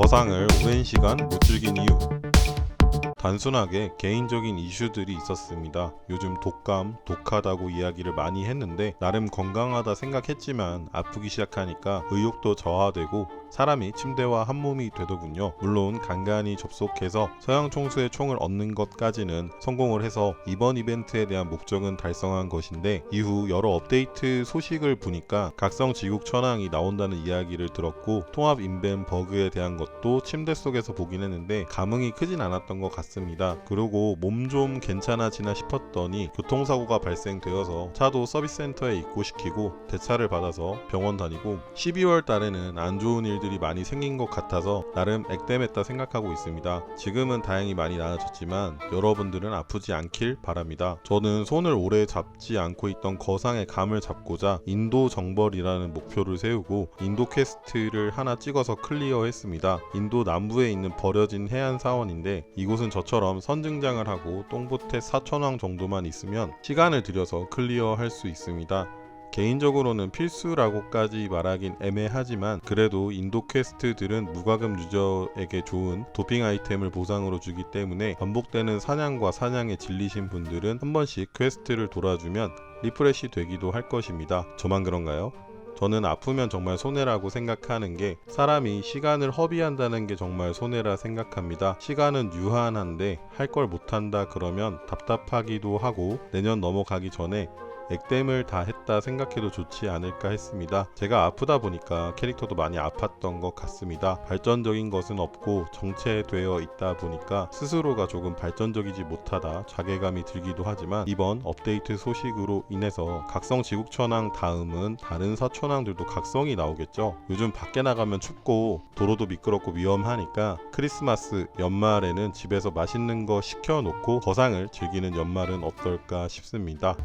거상을 오랜 시간 못 즐긴 이유 단순하게 개인적인 이슈들이 있었습니다. 요즘 독감, 독하다고 이야기를 많이 했는데 나름 건강하다 생각했지만 아프기 시작하니까 의욕도 저하되고 사람이 침대와 한 몸이 되더군요. 물론 간간히 접속해서 서양 총수의 총을 얻는 것까지는 성공을 해서 이번 이벤트에 대한 목적은 달성한 것인데 이후 여러 업데이트 소식을 보니까 각성 지국 천왕이 나온다는 이야기를 들었고 통합 인벤 버그에 대한 것도 침대 속에서 보긴 했는데 감흥이 크진 않았던 것 같습니다. 그리고 몸 좀 괜찮아지나 싶었더니 교통사고가 발생되어서 차도 서비스 센터에 입고시키고 대차를 받아서 병원 다니고 12월 달에는 안 좋은 일 들이 많이 생긴 것 같아서 나름 액땜했다 생각하고 있습니다. 지금은 다행히 많이 나아졌지만 여러분들은 아프지 않길 바랍니다. 저는 손을 오래 잡지 않고 있던 거상의 감을 잡고자 인도 정벌이라는 목표를 세우고 인도 퀘스트를 하나 찍어서 클리어했습니다. 인도 남부에 있는 버려진 해안 사원인데 이곳은 저처럼 선증장을 하고 똥보태 4천왕 정도만 있으면 시간을 들여서 클리어할 수 있습니다. 개인적으로는 필수라고까지 말하긴 애매하지만 그래도 인도 퀘스트들은 무과금 유저에게 좋은 도핑 아이템을 보상으로 주기 때문에 반복되는 사냥과 사냥에 질리신 분들은 한 번씩 퀘스트를 돌아주면 리프레시 되기도 할 것입니다. 저만 그런가요? 저는 아프면 정말 손해라고 생각하는 게 사람이 시간을 허비한다는 게 정말 손해라 생각합니다. 시간은 유한한데 할 걸 못한다 그러면 답답하기도 하고 내년 넘어가기 전에 액땜을 다 했다 생각해도 좋지 않을까 했습니다. 제가 아프다 보니까 캐릭터도 많이 아팠던 것 같습니다. 발전적인 것은 없고 정체되어 있다 보니까 스스로가 조금 발전적이지 못하다 자괴감이 들기도 하지만 이번 업데이트 소식으로 인해서 각성 지국천왕 다음은 다른 사천왕들도 각성이 나오겠죠. 요즘 밖에 나가면 춥고 도로도 미끄럽고 위험하니까 크리스마스 연말에는 집에서 맛있는 거 시켜놓고 거상을 즐기는 연말은 어떨까 싶습니다.